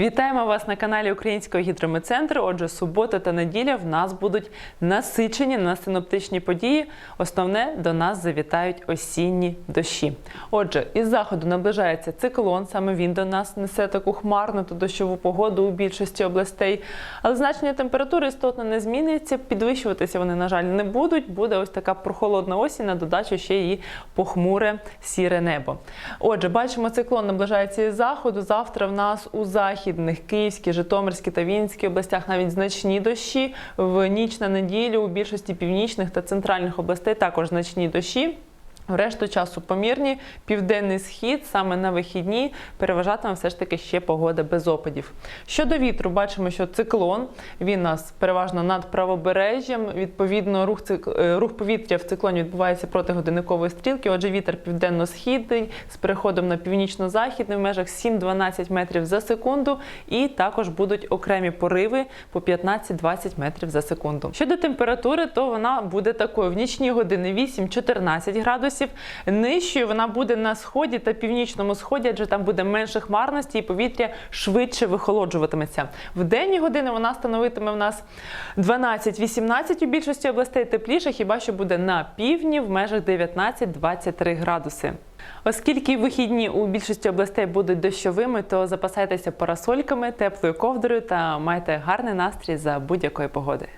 Вітаємо вас на каналі Українського гідрометцентру. Отже, субота та неділя в нас будуть насичені на синоптичні події. Основне до нас завітають осінні дощі. Отже, із заходу наближається циклон. Саме він до нас несе таку хмарну та дощову погоду у більшості областей. Але значення температури істотно не зміниться. Підвищуватися вони, на жаль, не будуть. Буде ось така прохолодна осінь, на додачу ще і похмуре сіре небо. Отже, бачимо, циклон наближається із заходу. Завтра в нас у західних Київській, Житомирській та Вінській областях навіть значні дощі. В ніч на неділю у більшості північних та центральних областей також значні дощі. В Решту часу помірні, південний схід саме на вихідні переважатиме все ж таки ще погода без опадів. Щодо вітру, бачимо, що циклон він нас переважно над правобережжям. Відповідно, рух цик- е, рух повітря в циклоні відбувається проти годинникової стрілки. Отже, вітер південно-східний з переходом на північно-західний в межах 7-12 метрів за секунду. І також будуть окремі пориви по 15-20 метрів за секунду. Щодо температури, то вона буде такою в нічні години 8-14 градусів. Нижчою вона буде на сході та північному сході, адже там буде менше хмарності і повітря швидше вихолоджуватиметься. В денні години вона становитиме в нас 12-18 у більшості областей тепліше, хіба що буде на півдні в межах 19-23 градуси. Оскільки вихідні у більшості областей будуть дощовими, то запасайтеся парасольками, теплою ковдрою та майте гарний настрій за будь-якої погоди.